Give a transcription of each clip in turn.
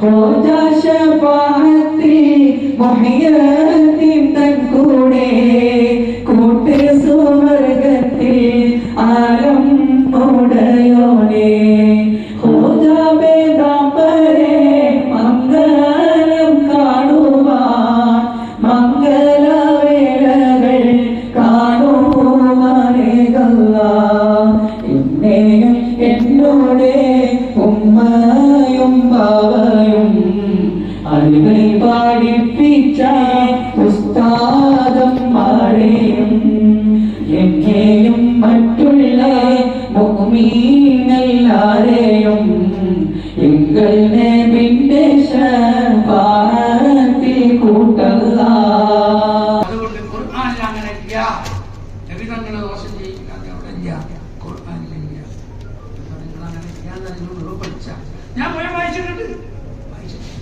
Hoja ശഫാഅത്തിൽ മുഹയ്യത്തിൻ തൻ കൂടെ കൂട്ട് സുവർഗത്തിൽ ആലം ഉടയോനെ മാരെയും എന്നെയും മറ്റുള്ള ഭൂമിയിലെല്ലാരെയും എങ്കൾ നബിന്റെ ശഫാഅത്തിൽ കൂട്ടല്ല അതുകൊണ്ട് ഖുർആനിൽ അങ്ങനെ ഇല്ല. നബിതങ്ങൾ ദോഷം ചെയ്യില്ല. അവിടെ ഇല്ല. ഖുർആനിലില്ല അപ്പൊ നിങ്ങൾ അങ്ങനെ പഠിച്ച ഞാൻ മുഴുവൻ വായിച്ചിട്ടുണ്ട് വായിച്ചിട്ടുണ്ട്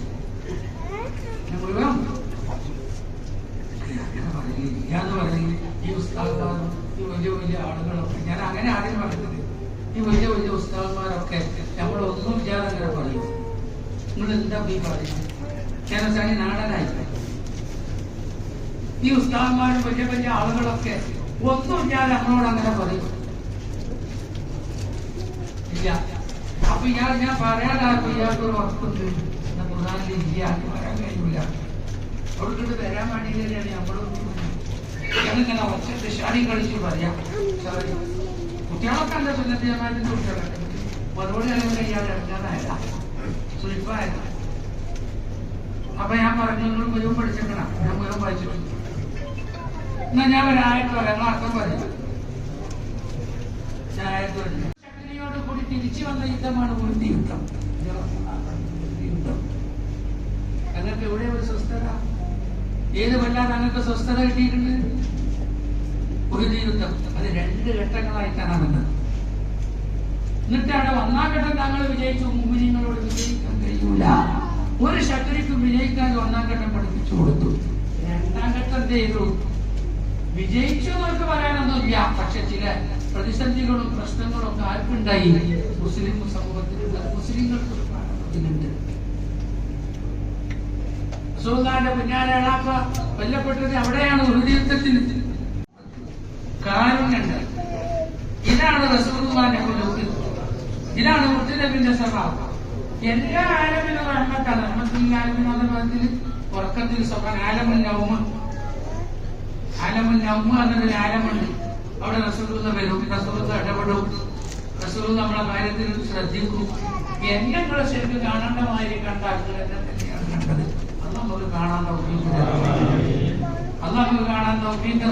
ഞാൻ മുഴുവൻ അങ്ങനെ പറയുന്നില്ല എന്ന് പറയുന്നത് ഈ ഉസ്താദ്മാരും ഈ വലിയ വലിയ ആളുകളൊക്കെ. ഞാൻ അങ്ങനെ ആദ്യം പറയുന്നത് ഈ വലിയ വലിയ ഉസ്താദന്മാരൊക്കെ നമ്മളൊന്നും വിചാരം അങ്ങനെ പറയും. നിങ്ങൾ എന്താ ഈ പറയുന്നത്? ഞാൻ വെച്ചാൽ നാടനായി. ഈ ഉസ്താദന്മാരും വലിയ വലിയ ആളുകളൊക്കെ ഒന്നും വിചാരം നമ്മളോട് അങ്ങനെ പറയും. ഇല്ല. അപ്പൊ ഞാൻ ഞാൻ പറയാനാകും ഇയാൾക്ക് ഒരു ഉറപ്പുണ്ട്. എന്ന് പറയാൻ കഴിയില്ല അവിടേക്ക് വരാൻ വേണ്ടിയിട്ടാണ് നമ്മളൊന്നും ഞങ്ങളിങ്ങനെ ഒച്ചത്ത് ഷാടി കളിച്ച് പറയാം. കുട്ടികളൊക്കെ എന്താ സുന്നത്തി ജമാഅത്തിന്റെ കുട്ടികളൊക്കെ മറുപടി അല്ലെങ്കിൽ ഇയാൾ ഇറങ്ങാനായല്ല സുലിപ്പായല്ല അപ്പൊ ഞാൻ പറഞ്ഞു നിങ്ങൾ മുഴുവൻ പഠിച്ചേക്കണം. ഞാൻ മുഴുവൻ പഠിച്ചിട്ടുണ്ട് എന്നാ ഞാൻ ഒരായിട്ട് പറയാം അർത്ഥം പറയും. ഞാൻ ആയത്ത് പറഞ്ഞു ശക്തിയോട് കൂടി തിരിച്ചു വന്ന യുദ്ധമാണ് ഉറുതി യുദ്ധം. യുദ്ധം. ഞങ്ങൾക്ക് എവിടെ ഒരു സ്വസ്ഥത. ഏത് കൊല്ലാൻ ഞങ്ങൾക്ക് സ്വസ്ഥത കിട്ടിയിട്ടുണ്ട്? ഒരു യുദ്ധം അത് രണ്ട് ഘട്ടങ്ങളായിട്ടാണ് വന്നത്. എന്നിട്ട് അവിടെ ഒന്നാം ഘട്ടം താങ്കൾ വിജയിച്ചു മുമ്പിനിങ്ങളോട് വിജയിക്കാൻ കഴിയൂല. ഒരു ശക്തിക്കും വിജയിക്കാൻ ഒന്നാം ഘട്ടം പഠിപ്പിച്ചു കൊടുത്തു. രണ്ടാം ഘട്ടം എന്ത് ചെയ്തു? വിജയിച്ചു എന്നൊക്കെ പറയാനൊന്നുമില്ല. പക്ഷെ ചില പ്രതിസന്ധികളും പ്രശ്നങ്ങളും ഒക്കെ ആർക്കുണ്ടായി? മുസ്ലിം സമൂഹത്തിൽ മുസ്ലിങ്ങൾക്ക് ഒരു പാഠം പിന്നാലെ അളാപ്പ കൊല്ലപ്പെട്ടത് അവിടെയാണ് കാരണം കാരുണ്യുണ്ട് ഇതാണ് റസൂർമാന്റെ കുലൂക്ക്. ഇതാണ് മുത്തലബിന്റെ സ്വഭാവം. എല്ലാ ആലമിനും റഹ്മത്താണ്. റഹ്മത്തുല്ലാഹിന്റെ പദത്തിൽ ഉറക്കത്തിൽ സ്വഭാവം ആലമുൽ നൗമ. ആലമുൽ നൗമ എന്നൊരു ആലമുണ്ട്. അവിടെ റസൂലുള്ള വരും. റസൂലുള്ള ഇടപെടും. റസൂൽ നമ്മളെ കാര്യത്തിൽ ശ്രദ്ധിക്കും. എന്നെ കൂടെ ശരിക്കും കാണേണ്ട മാതിരി കണ്ടാക്കുക എന്നെ തന്നെയാണ് കണ്ടത്. ಅಲ್ಲ ಮುಗಾಣ ಅಂತ ಒಪ್ಪಿಂತ